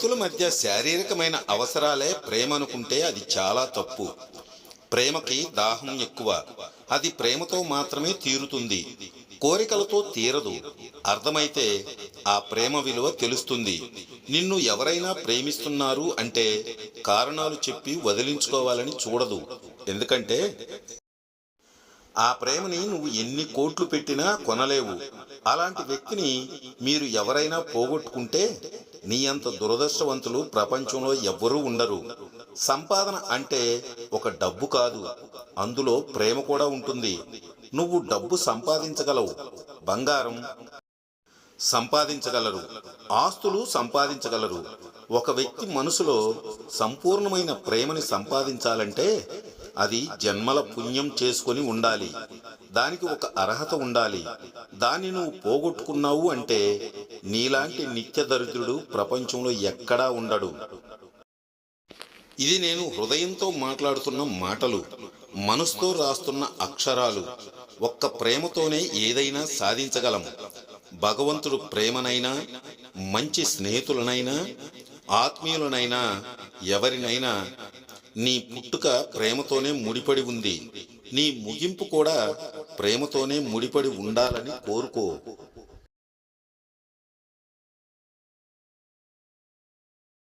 వ్యక్తుల మధ్య శారీరకమైన అవసరాలే ప్రేమ అనుకుంటే అది చాలా తప్పు. ప్రేమకి దాహం ఎక్కువ. అది ప్రేమతో మాత్రమే తీరుతుంది. కోరికలతో తీరదు. అర్థమైతే ఆ ప్రేమ విలువ తెలుస్తుంది. నిన్ను ఎవరైనా ప్రేమిస్తున్నారు అంటే కారణాలు చెప్పి వదిలించుకోవాలని చూడదు. ఎందుకంటే ఆ ప్రేమని నువ్వు ఎన్ని కోట్లు పెట్టినా కొనలేవు. అలాంటి వ్యక్తిని మీరు ఎవరైనా పోగొట్టుకుంటే నీ అంత దురదృష్టవంతులు ప్రపంచంలో ఎవ్వరూ ఉండరు. సంపాదన అంటే ఒక డబ్బు కాదు అందులో ప్రేమ కూడా ఉంటుంది. నువ్వు డబ్బు సంపాదించగలవు. బంగారం సంపాదించగలరు. ఆస్తులు సంపాదించగలరు. ఒక వ్యక్తి మనసులో సంపూర్ణమైన ప్రేమని సంపాదించాలంటే అది జన్మల పుణ్యం చేసుకొని ఉండాలి. దానికి ఒక అర్హత ఉండాలి. దాన్ని నువ్వు పోగొట్టుకున్నావు అంటే నీలాంటి నిత్య దరిద్రుడు ప్రపంచంలో ఎక్కడా ఉండడు. ఇది నేను హృదయంతో మాట్లాడుతున్న మాటలు మనసుతో రాస్తున్న అక్షరాలు. ఒక్క ప్రేమతోనే ఏదైనా సాధించగలం. భగవంతుడు ప్రేమనైనా మంచి స్నేహితులనైనా ఆత్మీయులనైనా ఎవరినైనా నీ పుట్టుక ప్రేమతోనే ముడిపడి ఉంది. నీ ముగింపు కూడా ప్రేమతోనే ముడిపడి ఉండాలని కోరుకో.